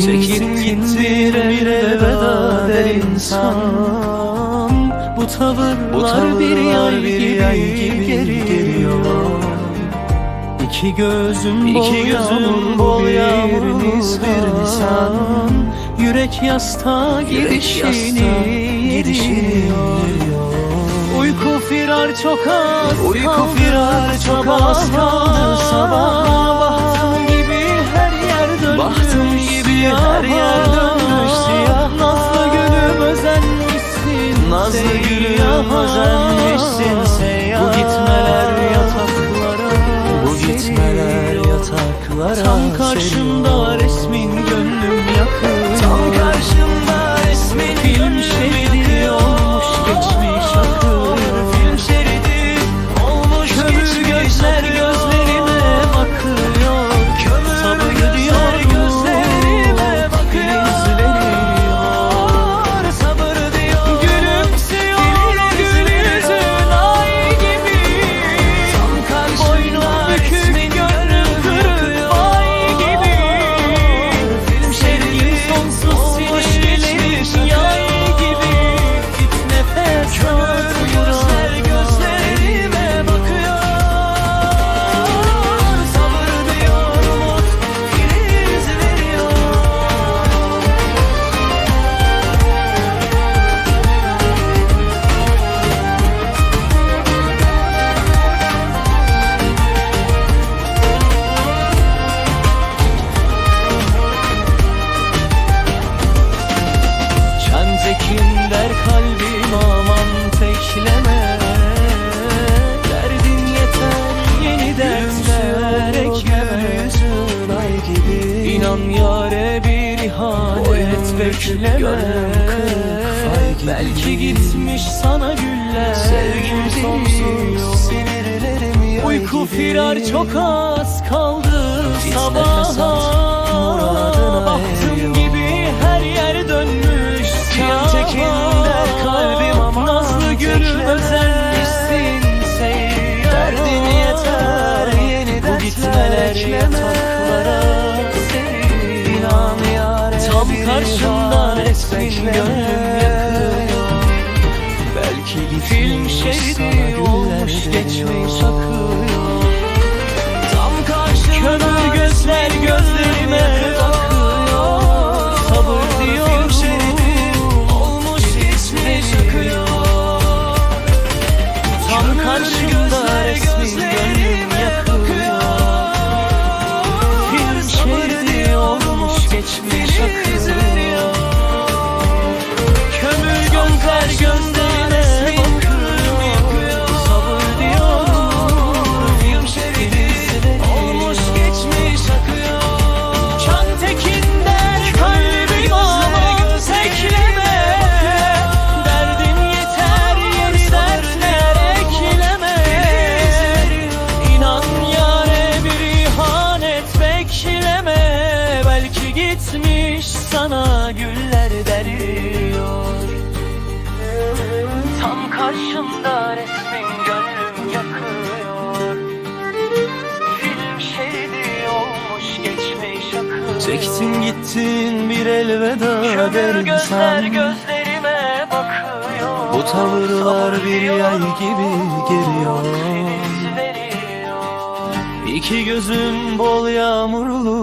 Çektin gittin bir elveda der insan. Bu tavırlar, Bu tavırlar bir yay gibi, gibi geliyor. İki gözüm İki bol gözüm bol bir yağmurlu bir nisan. Yürek yastığa girişini yeriyor Uyku firar çok az Uyku firar çok az kaldı gülüm seyyaha. özenmişsin seyyaha. Bu gitmeler yataklara Bu gitmeler yataklara Tam karşımda resmin gönlüm yakıyor bekleme gönlüm. Belki gitmiş sana güller. Sevgim sonsuz sinirlerim Uyku firar çok az kaldı. Sabaha Baktım gibi her yer dönmüş. Siyaha Çentekin der kalbim aman Nazlı tekleme. özenmişsin Derdin yeter yeni Bu gitmeler ekleme. yataklara You. Gitmiş sana güller deriyor. Tam karşımda resmin gönlüm yakıyor. Film şeridi olmuş geçmiş akıyor Çektin gittin bir elveda Kömür gözler insan gözlerime bakıyor. Bu tavırlar bir yay gibi geliyor. İki gözüm bol yağmurlu